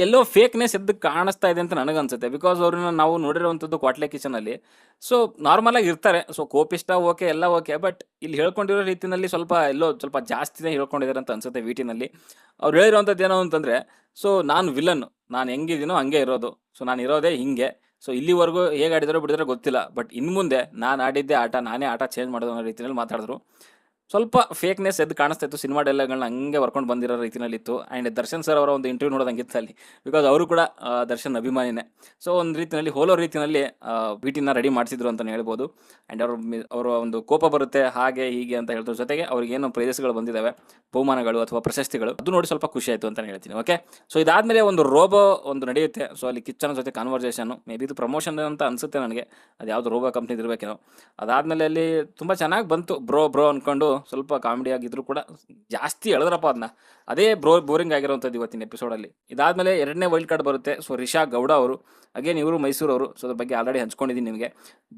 Speaker 1: ಎಲ್ಲೋ ಫೇಕ್ನೆಸ್ ಎದ್ದು ಕಾಣಿಸ್ತಾ ಇದೆ ಅಂತ ನನಗನ್ಸುತ್ತೆ ಬಿಕಾಸ್ ಅವ್ರನ್ನ ನಾವು ನೋಡಿರುವಂಥದ್ದು ಕ್ವಾಟ್ಲೆ ಕಿಚನಲ್ಲಿ ಸೊ ನಾರ್ಮಲಾಗಿ ಇರ್ತಾರೆ. ಸೊ ಕೋಪಿಷ್ಟ ಓಕೆ ಎಲ್ಲ ಓಕೆ ಬಟ್ ಇಲ್ಲಿ ಹೇಳ್ಕೊಂಡಿರೋ ರೀತಿಯಲ್ಲಿ ಸ್ವಲ್ಪ ಎಲ್ಲೋ ಸ್ವಲ್ಪ ಜಾಸ್ತಿನೇ ಹೇಳ್ಕೊಂಡಿದ್ದಾರೆ ಅಂತ ಅನ್ಸುತ್ತೆ ವಿ ಟಿನಲ್ಲಿ ಅವ್ರು ಹೇಳಿರೋವಂಥದ್ದು ಏನೋ ಅಂತಂದರೆ ಸೊ ನಾನು ವಿಲನ್ ನಾನು ಹೆಂಗಿದ್ದೀನೋ ಹಂಗೆ ಇರೋದು. ಸೊ ನಾನು ಇರೋದೇ ಹಿಂಗೆ. ಸೊ ಇಲ್ಲಿವರೆಗೂ ಹೇಗೆ ಆಡಿದಾರೋ ಬಿಡಿದ್ರೆ ಗೊತ್ತಿಲ್ಲ. ಬಟ್ ಇನ್ನು ಮುಂದೆ ನಾನು ಆಡಿದ್ದೆ ಆಟ, ನಾನೇ ಆಟ ಚೇಂಜ್ ಮಾಡೋದು ಅನ್ನೋ ರೀತಿಯಲ್ಲಿ ಮಾತಾಡಿದ್ರು. ಸ್ವಲ್ಪ ಫೇಕ್ನೆಸ್ ಎದ್ದು ಕಾಣಿಸ್ತಾ ಇತ್ತು. ಸಿನಿಮಾ ಡೈಲಾಗ್ಗಳನ್ನ ಹಂಗೆ ವರ್ಕೊಂಡು ಬಂದಿರೋ ರೀತಿಯಲ್ಲಿ ಇತ್ತು ಆ್ಯಂಡ್ ದರ್ಶನ್ ಸರ್ ಅವರ ಒಂದು ಇಂಟರ್ವ್ಯೂ ನೋಡೋದಂಗಿತ್ತು ಅಲ್ಲಿ. ಬಿಕಾಸ್ ಅವರು ಕೂಡ ದರ್ಶನ್ ಅಭಿಮಾನಿನೇ. ಸೊ ಒಂದು ರೀತಿಯಲ್ಲಿ ಹೋಲೋ ರೀತಿಯಲ್ಲಿ ಬೀಟಿನ ರೆಡಿ ಮಾಡಿಸಿದ್ರು ಅಂತಲೇ ಹೇಳ್ಬೋದು. ಆ್ಯಂಡ್ ಅವ್ರ ಅವರ ಒಂದು ಕೋಪ ಬರುತ್ತೆ, ಹಾಗೆ, ಹೀಗೆ ಅಂತ ಹೇಳಿದ್ರ ಜೊತೆಗೆ ಅವ್ರಿಗೆ ಏನು ಪ್ರೈಸಸ್ಗಳು ಬಂದಿದ್ದಾವೆ ಬಹುಮಾನಗಳು ಅಥವಾ ಪ್ರಶಸ್ತಿಗಳು. ಅದು ನೋಡಿ ಸ್ವಲ್ಪ ಖುಷಿ ಆಯಿತು ಅಂತ ಹೇಳ್ತೀನಿ ಓಕೆ ಸೊ ಇದಾದಮೇಲೆ ಒಂದು ರೋಬೋ ಒಂದು ನಡೆಯುತ್ತೆ. ಸೊ ಅಲ್ಲಿ ಕಿಚ್ಚನ ಜೊತೆ ಕಾನ್ವರ್ಸೇಷನು ಮೇ ಬಿ ಇದು ಪ್ರಮೋಷನ್ ಅಂತ ಅನಿಸುತ್ತೆ ನನಗೆ. ಅದು ಯಾವುದು ರೋಬೋ ಕಂಪ್ನಿ ಇರಬೇಕೇನೋ. ಅದಾದಮೇಲೆ ಅಲ್ಲಿ ತುಂಬ ಚೆನ್ನಾಗಿ ಬಂತು. ಬ್ರೋ ಬ್ರೋ ಅಂದ್ಕೊಂಡು ಸ್ವಲ್ಪ ಕಾಮಿಡಿ ಆಗಿದ್ರು ಕೂಡ ಜಾಸ್ತಿ ಎಳೆದ್ರಪ್ಪ ಅದನ್ನ ಅದೇ ಬ್ರೋ ಬೋರಿಂಗ್ ಆಗಿರೋಂಥದ್ದು ಇವತ್ತಿನ ಎಪಿಸೋಡಲ್ಲಿ ಇದಾದಮೇಲೆ ಎರಡನೇ ವೈಲ್ಡ್ ಕಾರ್ಡ್ ಬರುತ್ತೆ. ಸೊ ರಿಷಾ ಗೌಡ ಅವರು ಅಗೇನ್ ಇವರು ಮೈಸೂರವರು ಸೊ ಅದ್ರ ಬಗ್ಗೆ ಆಲ್ರೆಡಿ ಹಂಚ್ಕೊಂಡಿದ್ದೀನಿ ನಿಮಗೆ.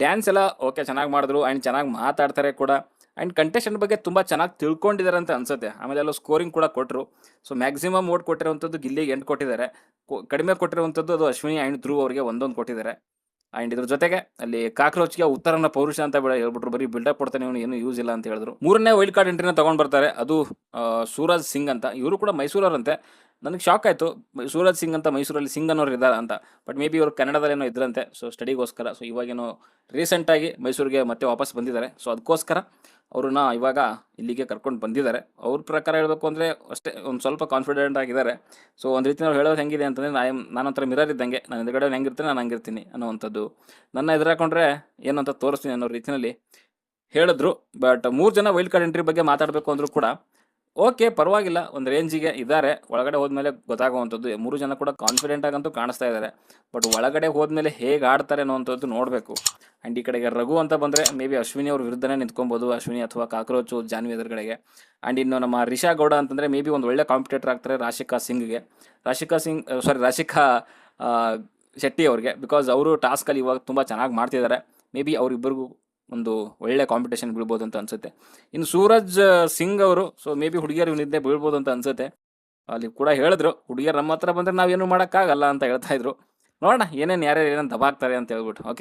Speaker 1: ಡ್ಯಾನ್ಸ್ ಎಲ್ಲ ಓಕೆ ಚೆನ್ನಾಗಿ ಮಾಡಿದ್ರು. ಆ್ಯಂಡ್ ಚೆನ್ನಾಗಿ ಮಾತಾಡ್ತಾರೆ ಕೂಡ. ಆ್ಯಂಡ್ ಕಂಟೆಸ್ಟೆಂಟ್ ಬಗ್ಗೆ ತುಂಬ ಚೆನ್ನಾಗಿ ತಿಳ್ಕೊಂಡಿದ್ದಾರೆ ಅಂತ ಅನ್ಸುತ್ತೆ. ಆಮೇಲೆ ಎಲ್ಲ ಸ್ಕೋರಿಂಗ್ ಕೂಡ ಕೊಟ್ಟರು ಸೊ ಮ್ಯಾಕ್ಸಿಮಮ್ ಓಟ್ ಕೊಟ್ಟಿರುವಂಥದ್ದು ಗಿಲ್ಲಿಗೆ ಎಂಟು ಕೊಟ್ಟಿದ್ದಾರೆ. ಕಡಿಮೆ ಕೊಟ್ಟಿರುವಂಥದ್ದು ಅದು ಅಶ್ವಿನಿ ಆ್ಯಂಡ್ ಧ್ರುವ್ ಅವರಿಗೆ ಒಂದೊಂದು ಕೊಟ್ಟಿದ್ದಾರೆ. ಆ್ಯಂಡ್ ಇದ್ರ ಜೊತೆಗೆ ಅಲ್ಲಿ ಕಾಕ್ರೋಚ್ಗೆ ಉತ್ತರನ ಪೌರುಷ ಅಂತ ಹೇಳ್ಬಿಟ್ರು. ಬರೀ ಬಿಲ್ಡಪ್ ಕೊಡ್ತಾನೆ ಇವನು, ಏನು ಯೂಸ್ ಇಲ್ಲ ಅಂತ ಹೇಳಿದ್ರು. ಮೂರನೇ ವೈಲ್ಡ್ ಕಾರ್ಡ್ ಎಂಟ್ರಿನ ತಗೊಂಡ್ ಬರ್ತಾರೆ. ಅದು ಸೂರಜ್ ಸಿಂಗ್ ಅಂತ. ಇವರು ಕೂಡ ಮೈಸೂರವ್ರಂತೆ. ನನಗೆ ಶಾಕ್ ಆಯಿತು. ಸೂರಜ್ ಸಿಂಗ್ ಅಂತ ಮೈಸೂರಲ್ಲಿ ಸಿಂಗ್ ಅನ್ನೋರು ಇದ್ದಾರೆ ಅಂತ. ಬಟ್ ಮೇ ಬಿ ಇವರು ಕನ್ನಡದಲ್ಲೇನೋ ಇದ್ರಂತೆ. ಸೊ ಸ್ಟಡಿಗೋಸ್ಕರ ಸೊ ಇವಾಗೇನೋ ರೀಸೆಂಟಾಗಿ ಮೈಸೂರಿಗೆ ಮತ್ತೆ ವಾಪಸ್ ಬಂದಿದ್ದಾರೆ. ಸೊ ಅದಕ್ಕೋಸ್ಕರ ಅವ್ರನ್ನ ಇವಾಗ ಇಲ್ಲಿಗೆ ಕರ್ಕೊಂಡು ಬಂದಿದ್ದಾರೆ. ಅವ್ರ ಪ್ರಕಾರ ಹೇಳಬೇಕು ಅಂದರೆ ಅಷ್ಟೇ, ಒಂದು ಸ್ವಲ್ಪ ಕಾನ್ಫಿಡೆಂಟ್ ಆಗಿದ್ದಾರೆ. ಸೊ ಒಂದು ರೀತಿ ನಾವು ಹೇಳೋದು ಹೆಂಗಿದೆ ಅಂತಂದರೆ ನಾ ನಾನೊಂಥರ ಮಿರರ್ ಇದ್ದಂಗೆ. ನಾನು ಎದುರುಗಡೆ ಹೆಂಗಿರ್ತೀನಿ, ನಾನು ಹಂಗಿರ್ತೀನಿ ಅನ್ನೋವಂಥದ್ದು. ನನ್ನ ಎದುರಾಕೊಂಡ್ರೆ ಏನು ಅಂತ ತೋರಿಸ್ತೀನಿ ಅನ್ನೋ ರೀತಿಯಲ್ಲಿ ಹೇಳಿದ್ರು. ಬಟ್ ಮೂರು ಜನ ವೈಲ್ಡ್ ಕಾರ್ಡ್ ಎಂಟ್ರಿ ಬಗ್ಗೆ ಮಾತಾಡಬೇಕು ಅಂದರೂ ಕೂಡ ಓಕೆ, ಪರವಾಗಿಲ್ಲ. ಒಂದು ರೇಂಜಿಗೆ ಇದ್ದಾರೆ. ಒಳಗಡೆ ಹೋದ್ಮೇಲೆ ಗೊತ್ತಾಗುವಂಥದ್ದು. ಮೂರು ಜನ ಕೂಡ ಕಾನ್ಫಿಡೆಂಟ್ ಆಗಂತೂ ಕಾಣಿಸ್ತಾ ಇದ್ದಾರೆ. ಬಟ್ ಒಳಗಡೆ ಹೋದ್ಮೇಲೆ ಹೇಗೆ ಆಡ್ತಾರೆ ಅನ್ನೋವಂಥದ್ದು ನೋಡಬೇಕು. ಆ್ಯಂಡ್ ಈ ಕಡೆಗೆ ರಘು ಅಂತ ಬಂದರೆ ಮೇ ಬಿ ಅಶ್ವಿನಿ ಅವ್ರ ವಿರುದ್ಧನೇ ನಿಂತ್ಕೊಬೋದು. ಅಶ್ವಿನಿ ಅಥವಾ ಕಾಕ್ರೋಚು, ಜಾನ್ವಿ ಎದುರುಗಡೆಗೆ. ಆ್ಯಂಡ್ ಇನ್ನು ನಮ್ಮ ರಿಷಾ ಗೌಡ ಅಂತಂದರೆ ಮೇ ಬಿ ಒಂದು ಒಳ್ಳೆ ಕಾಂಪಿಟೇಟರ್ ಆಗ್ತಾರೆ ರಾಶಿಕಾ ಸಿಂಗ್ಗೆ. ರಾಶಿಕಾ ಸಿಂಗ್ ಸಾರಿ ರಾಶಿಕಾ ಶೆಟ್ಟಿ ಅವ್ರಿಗೆ. ಬಿಕಾಸ್ ಅವರು ಟಾಸ್ಕಲ್ಲಿ ಇವಾಗ ತುಂಬ ಚೆನ್ನಾಗಿ ಮಾಡ್ತಿದ್ದಾರೆ. ಮೇ ಬಿ ಅವರಿಬ್ಬರಿಗೂ ಒಂದು ಒಳ್ಳೆ ಕಾಂಪಿಟೇಷನ್ ಬೀಳ್ಬೋದು ಅಂತ ಅನ್ಸುತ್ತೆ. ಇನ್ನು ಸೂರಜ್ ಸಿಂಗ್ ಅವರು ಸೊ ಮೇ ಬಿ ಹುಡುಗಿಯರು ನಿದ್ದೆ ಬೀಳ್ಬೋದು ಅಂತ ಅನ್ಸುತ್ತೆ. ಅಲ್ಲಿ ಕೂಡ ಹೇಳಿದ್ರು, ಹುಡುಗಿಯರು ನಮ್ಮ ಹತ್ರ ಬಂದರೆ ನಾವೇನು ಮಾಡೋಕ್ಕಾಗಲ್ಲ ಅಂತ ಹೇಳ್ತಾ ಇದ್ರು. ನೋಡೋಣ ಏನೇನು, ಯಾರ್ಯಾರು ಏನೇನು ದಬಾಕ್ತಾರೆ ಅಂತ ಹೇಳ್ಬಿಟ್ಟು ಓಕೆ